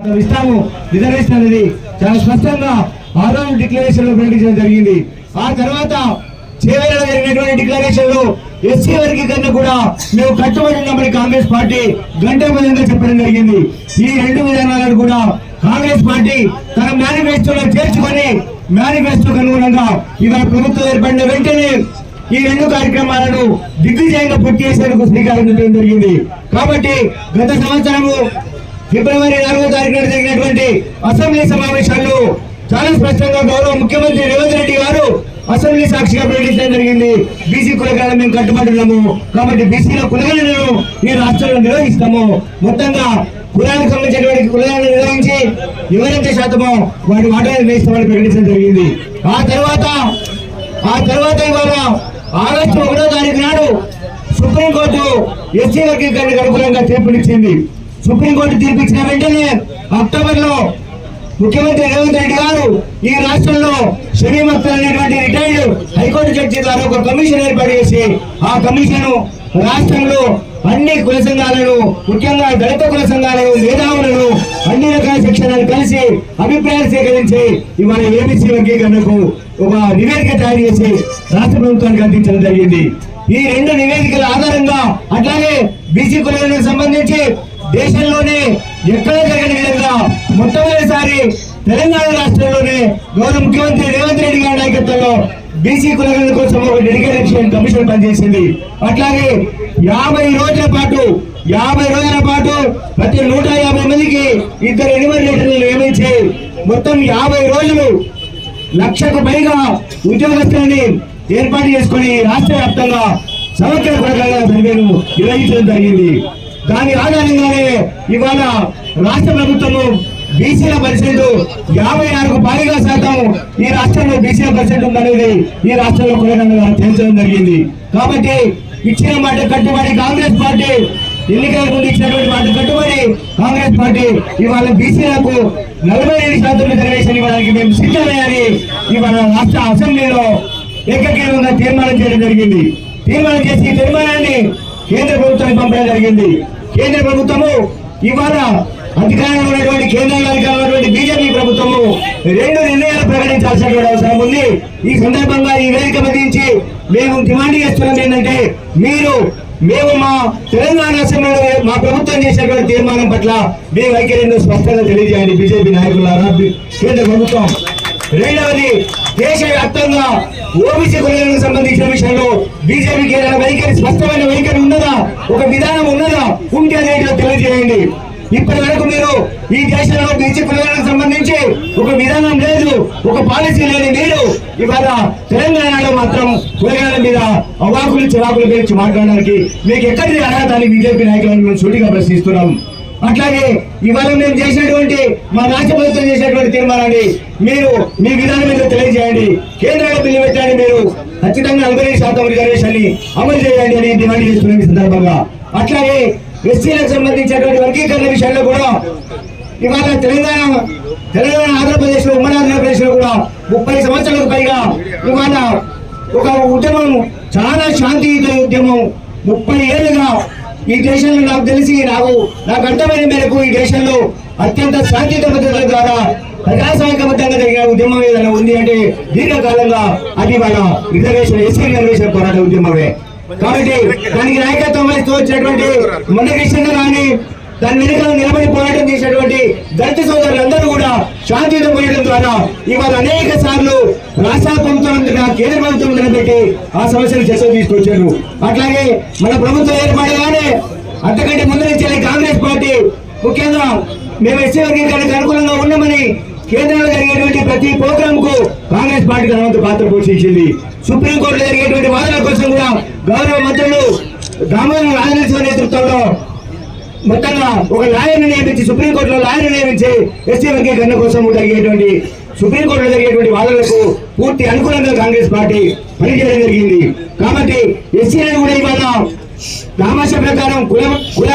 ఇస్తాము. రిజర్వేషన్ అనేది చాలా స్పష్టంగా ఆ రోజు డిక్లరేషన్లో ప్రకటించడం జరిగింది. ఆ తర్వాత చివరిలో జరిగినటువంటి డిక్లరేషన్లో ఎస్సీ వర్గీకరణ కూడా మేము కట్టుబడి ఉన్నామని కాంగ్రెస్ పార్టీ గంట విధంగా చెప్పడం జరిగింది. ఈ రెండు విధానాలను కూడా కాంగ్రెస్ పార్టీ తన మేనిఫెస్టోలో చేర్చుకొని మేనిఫెస్టోకు అనుగుణంగా ఇవాళ ప్రభుత్వం ఏర్పడిన వెంటనే ఈ రెండు కార్యక్రమాలను దిగ్విజయంగా పూర్తి చేసేందుకు శ్రీకారం చుట్టడం జరిగింది. కాబట్టి గత సంవత్సరము ఫిబ్రవరి నాలుగో తారీఖున జరిగినటువంటి అసెంబ్లీ సమావేశాల్లో చాలా స్పష్టంగా గౌరవ ముఖ్యమంత్రి రేవంత్ రెడ్డి గారు అసెంబ్లీ సాక్షిగా ప్రకటించడం జరిగింది. బీసీ కులగాల మేము కట్టుబడున్నాము కాబట్టి బీసీల కులగాలను ఈ రాష్ట్రంలో నిర్వహిస్తాము. మొత్తంగా కులానికి సంబంధించినటువంటి కులాలను నిర్వహించి ఎవరైతే శాతమో వాటి వాటాలు నిర్వహిస్తామని ప్రకటించడం జరిగింది. ఆ తర్వాత ఆ తర్వాత ఇవాళ ఆగస్టు ఒకటో తారీఖు నాడు సుప్రీంకోర్టు ఎస్సీ వర్గీకరణకు అనుకూలంగా తీర్పునిచ్చింది. సుప్రీంకోర్టు తీర్పు ఇచ్చిన వెంటనే అక్టోబర్లో ముఖ్యమంత్రి రేవంత్ రెడ్డి గారు ఈ రాష్ట్రంలో షరీఫ్ అనేటువంటి రిటైర్డ్ హైకోర్టు జడ్జి ద్వారా ఒక కమిషన్ ఏర్పాటు చేసి ఆ కమిషన్ రాష్ట్రంలో అన్ని కుల సంఘాలను ముఖ్యంగా దళిత కుల సంఘాలను మేధావులను అన్ని రకాల శిక్షణలు కలిసి అభిప్రాయాలు సేకరించి ఇవాళ ఏబీసీ వర్గీకరణకు ఒక నివేదిక తయారు చేసి రాష్ట్ర ప్రభుత్వానికి అందించడం జరిగింది. ఈ రెండు నివేదికల ఆధారంగా అట్లాగే బీసీ కులాలకు సంబంధించి దేశంలోనే ఎక్కడ జరగని విధంగా మొట్టమొదటిసారి తెలంగాణ రాష్ట్రంలోనే గౌరవ ముఖ్యమంత్రి రేవంత్ రెడ్డి గారి నాయకత్వంలో బీసీ కులగల కోసం ఒక డెడికేషన్ కమిషన్ పనిచేసింది. అట్లాగే యాభై రోజుల పాటు యాభై రోజుల పాటు ప్రతి నూట యాభై మందికి ఇద్దరు ఎనిమిది నియమించి మొత్తం యాభై రోజులు లక్షకు పైగా ఉద్యోగస్తులని ఏర్పాటు చేసుకుని రాష్ట్ర వ్యాప్తంగా సమగ్ర కొరగాల సర్వేను నిర్వహించడం జరిగింది. దాని ఆధారంగానే ఇవాళ రాష్ట్ర ప్రభుత్వము బీసీల పరిస్థితి యాభై ఆరుకు పైగా శాతం ఈ రాష్ట్రంలో బీసీల పరిస్థితి ఉందనేది ఈ రాష్ట్రంలో కూడా తేల్చడం జరిగింది. కాబట్టి ఇచ్చిన మాట కట్టుబడి కాంగ్రెస్ పార్టీ ఎన్నికల ముందు ఇచ్చినటువంటి మాట కట్టుబడి కాంగ్రెస్ పార్టీ ఇవాళ బీసీలకు నలభై ఏడు శాతం రిజర్వేషన్ ఇవ్వడానికి మేము సిద్ధమే అని ఇవాళ రాష్ట్ర అసెంబ్లీలో ఏకగ్రీవంగా తీర్మానం చేయడం జరిగింది. తీర్మానం చేసి ఈ తీర్మానాన్ని కేంద్ర ప్రభుత్వానికి పంపడం జరిగింది. కేంద్ర ప్రభుత్వము ఇవాళ అధికారంలో ఉన్నటువంటి కేంద్రంలో అధికారంలో ఉన్నటువంటి బీజేపీ ప్రభుత్వము రెండు నిర్ణయాలు ప్రకటించాల్సినటువంటి అవసరం ఉంది. ఈ సందర్భంగా ఈ వేదిక మధ్యించి మేము డిమాండ్ చేస్తున్నాం ఏంటంటే మీరు మేము మా తెలంగాణ అసెంబ్లీలో మా ప్రభుత్వం చేసినటువంటి తీర్మానం పట్ల మీ వైఖరిని స్పష్టంగా తెలియజేయండి బీజేపీ నాయకులారా కేంద్ర ప్రభుత్వం. రెండవది దేశవ్యాప్తంగా ఓబీసీ కులాలకు సంబంధించిన విషయంలో బీజేపీకి ఏదైనా వైఖరి స్పష్టమైన వైఖరి ఉన్నదా? ఒక విధానం ఉన్నదా? ఉంటే అనేది తెలియజేయండి. ఇప్పటి వరకు మీరు ఈ దేశంలో బీసీ కులాలకు సంబంధించి ఒక విధానం లేదు ఒక పాలసీ లేని మీరు ఇవాళ తెలంగాణలో మాత్రం కులగాల మీద అవాకులు చిరాకులు గురించి మాట్లాడడానికి మీకు ఎక్కడిది అర్హత అని బీజేపీ నాయకులను మేము సూటిగా ప్రశ్నిస్తున్నాం. అట్లాగే ఇవాళ మేము చేసినటువంటి మా రాష్ట్ర ప్రభుత్వం చేసినటువంటి తీర్మానాన్ని మీరు మీ విధానం మీద తెలియజేయండి. కేంద్రంలో బిల్లు పెట్టండి మీరు. ఖచ్చితంగా నలభై ఐదు శాతం రిజర్వేషన్ని అమలు చేయండి అని డిమాండ్ చేస్తున్నాం ఈ సందర్భంగా. అట్లాగే ఎస్సీలకు సంబంధించినటువంటి వర్గీకరణ విషయంలో కూడా ఇవాళ తెలంగాణ తెలంగాణ ఆంధ్రప్రదేశ్లో ఉమ్మడి ఆంధ్రప్రదేశ్లో కూడా ముప్పై సంవత్సరాలకు పైగా ఇవాళ ఒక ఉద్యమం చాలా శాంతియుత ఉద్యమం ముప్పై ఏళ్ళుగా ఈ దేశంలో నాకు తెలిసి నాకు నాకు అర్థమైన మేరకు ఈ దేశంలో అత్యంత శాంతియుత పద్ధతుల ద్వారా ప్రజాస్వామికబద్ధంగా జరిగిన ఉద్యమం ఏదైనా ఉంది అంటే దీర్ఘకాలంగా అది మన రిజర్వేషన్ ఎస్సీ రిజర్వేషన్ పోరాట ఉద్యమమే. కాబట్టి దానికి నాయకత్వం వహిస్తూ వచ్చినటువంటి మందకృష్ణ కానీ దాని వెనుక నిలబడి పోరాటం చేసినటువంటి దళిత సోదరులందరూ కూడా శాంతియుత పోయడం ద్వారా ఇవాళ అనేక సార్లు రాష్ట్ర ప్రభుత్వం కేంద్ర ప్రభుత్వం నిలబెట్టి ఆ సమస్యను చర్చ తీసుకొచ్చారు. అట్లాగే మన ప్రభుత్వం ఏర్పడగానే అంతకంటే ముందు నుంచి కాంగ్రెస్ పార్టీ ముఖ్యంగా మేము ఎస్సీ వర్గీకరణకు అనుకూలంగా ఉన్నామని కేంద్రంలో జరిగేటువంటి ప్రతి ప్రోగ్రామ్కు కాంగ్రెస్ పార్టీ తనవంతు పాత్ర పోషించింది. సుప్రీంకోర్టులో జరిగేటువంటి వాదనల కోసం కూడా గౌరవ మంత్రులు దామోదర రాజనరసింహ నేతృత్వంలో మొత్తంగా ఒక లాయర్ని నియమించి సుప్రీంకోర్టులో లాయర్ని నియమించి ఎస్సీ వర్గీకరణ కోసం జరిగేటువంటి సుప్రీంకోర్టులో జరిగేటువంటి వాదనలకు పూర్తి అనుకూలంగా కాంగ్రెస్ పార్టీ పనిచేయడం జరిగింది. కాబట్టి ఎస్సీలను కూడా ఇవాళ రామాశ ప్రకారం కుల కుల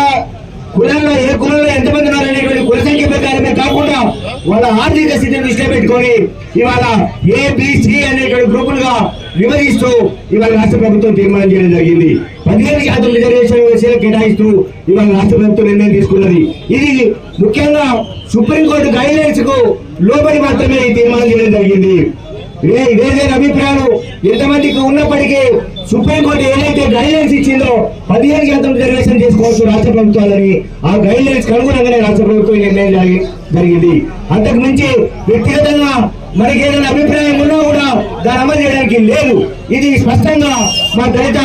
కులంలో ఏ కులంలో ఎంతమంది ఉన్నారు అనేటువంటి కుల సంఖ్య ప్రకారమే కాకుండా వాళ్ళ ఆర్థిక స్థితిని దృష్టిలో పెట్టుకొని ఇవాళ ఏ అనేటువంటి గ్రూపులుగా విభజిస్తూ ఇవాళ రాష్ట్ర ప్రభుత్వం తీర్మానం చేయడం జరిగింది. పదిహేను శాతం రిజర్వేషన్ వేసే కేటాయిస్తూ ఇవాళ రాష్ట్ర ప్రభుత్వం నిర్ణయం తీసుకున్నది. ఇది ముఖ్యంగా సుప్రీంకోర్టు గైడ్ లైన్స్కు లోబడి మాత్రమే ఈ తీర్మానం చేయడం జరిగింది. వే- వేరే అభిప్రాయాలు? ఎంతమందికి ఉన్నప్పటికీ సుప్రీంకోర్టు ఏదైతే గైడ్ లైన్స్ ఇచ్చిందో పదిహేను శాతం రిజర్వేషన్ చేసుకోవచ్చు రాష్ట్ర ప్రభుత్వాలని. ఆ గైడ్ లైన్స్ రాష్ట్ర ప్రభుత్వం నిర్ణయం జరిగింది. అంతకు మించి వ్యక్తిగతంగా మనకి ఏదైనా అభిప్రాయం ఉన్నా కూడా దాన్ని అమలు చేయడానికి లేదు. ఇది స్పష్టంగా మా దళిత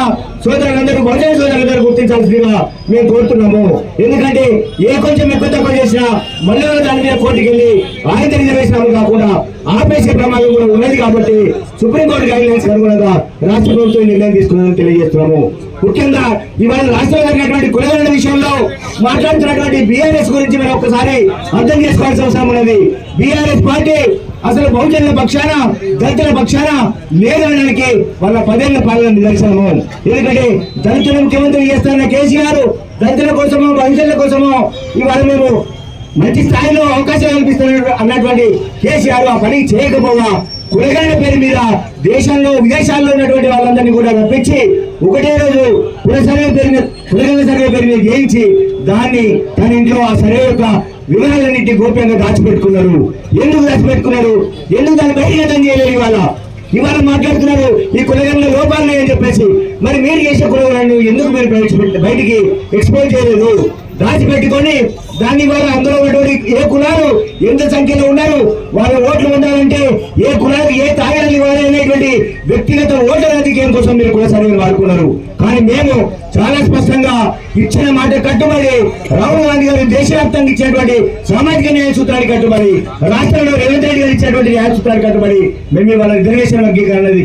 సోదరులందరూ బహుజన సోదరులందరూ గుర్తించాల్సిందిగా మేము కోరుతున్నాము. ఎందుకంటే ఏ కొంచెం ఎక్కువ తక్కువ చేసినా మళ్ళీ దాని మీద కోర్టుకెళ్ళి ఆయన రిజర్వేషన్ కాకుండా ఆపేసే ప్రమాదం కూడా ఉన్నది కాబట్టి సుప్రీంకోర్టు గైడ్ లైన్స్ అనుగుణంగా రాష్ట్ర ప్రభుత్వం నిర్ణయం తీసుకున్నదని తెలియజేస్తున్నాము. ముఖ్యంగా ఇవాళ రాష్ట్రంలో జరిగినటువంటి కులగణ విషయంలో మాట్లాడుతున్నటువంటి బీఆర్ఎస్ గురించి మనం ఒక్కసారి అర్థం చేసుకోవాల్సిన అవసరం ఉన్నది. బీఆర్ఎస్ పార్టీ అసలు బహుజనుల పక్షాన దళితుల పక్షాన లేదనడానికి వాళ్ళ పదేళ్ళ పాలన నిదర్శనము. ఎందుకంటే దళితులు ముఖ్యమంత్రి చేస్తున్న కేసీఆర్ దళితుల కోసమో బహుజనుల కోసమో ఇవాళ మేము మంచి స్థాయిలో అవకాశం కల్పిస్తున్నారు అన్నటువంటి కేసీఆర్ ఆ పని చేయకపోగా కులగణ పేరు మీద దేశంలో విదేశాల్లో ఉన్నటువంటి వాళ్ళందరినీ కూడా రప్పించి ఒకటే రోజు కుల సర్వే పేరు మీద కులగణ సర్వే పేరు మీద చేయించి దాన్ని తన ఇంట్లో ఆ సర్వే యొక్క వివరాలన్నింటి గోప్యంగా దాచిపెట్టుకున్నారు. ఎందుకు దాచిపెట్టుకున్నారు? ఎందుకు దాన్ని బహిర్గతం చేయలేదు ఇవాళ? ఇవాళ మాట్లాడుతున్నారు ఈ కులగంలో లోపాలు అని చెప్పేసి. మరి మీరు చేసే కులగలను ఎందుకు మీరు ప్రవేశపెట్టి బయటికి ఎక్స్పోజ్ చేయలేదు? దాచిపెట్టుకొని దాన్ని వాళ్ళ అందులో ఉన్నటువంటి ఏ కులాలు ఎంత సంఖ్యలో ఉన్నారు వాళ్ళ ఓట్లు ఉండాలంటే ఏ కులాలు ఏ తాగాలి ఇవ్వాలి అనేటువంటి వ్యక్తిగత ఓట్ల రాజకీయం కోసం మీరు కుల సర్వేలు వాడుకున్నారు. కానీ మేము చాలా స్పష్టంగా ఇచ్చిన మాట కట్టుబడి రాహుల్ గాంధీ గారు దేశవ్యాప్తంగా ఇచ్చినటువంటి సామాజిక న్యాయ సూత్రానికి కట్టుబడి రాష్ట్రంలో రేవంత్ రెడ్డి గారు ఇచ్చినటువంటి న్యాయ సూత్రానికి కట్టుబడి మేము వాళ్ళ రిజర్వేషన్ వర్గీకరణ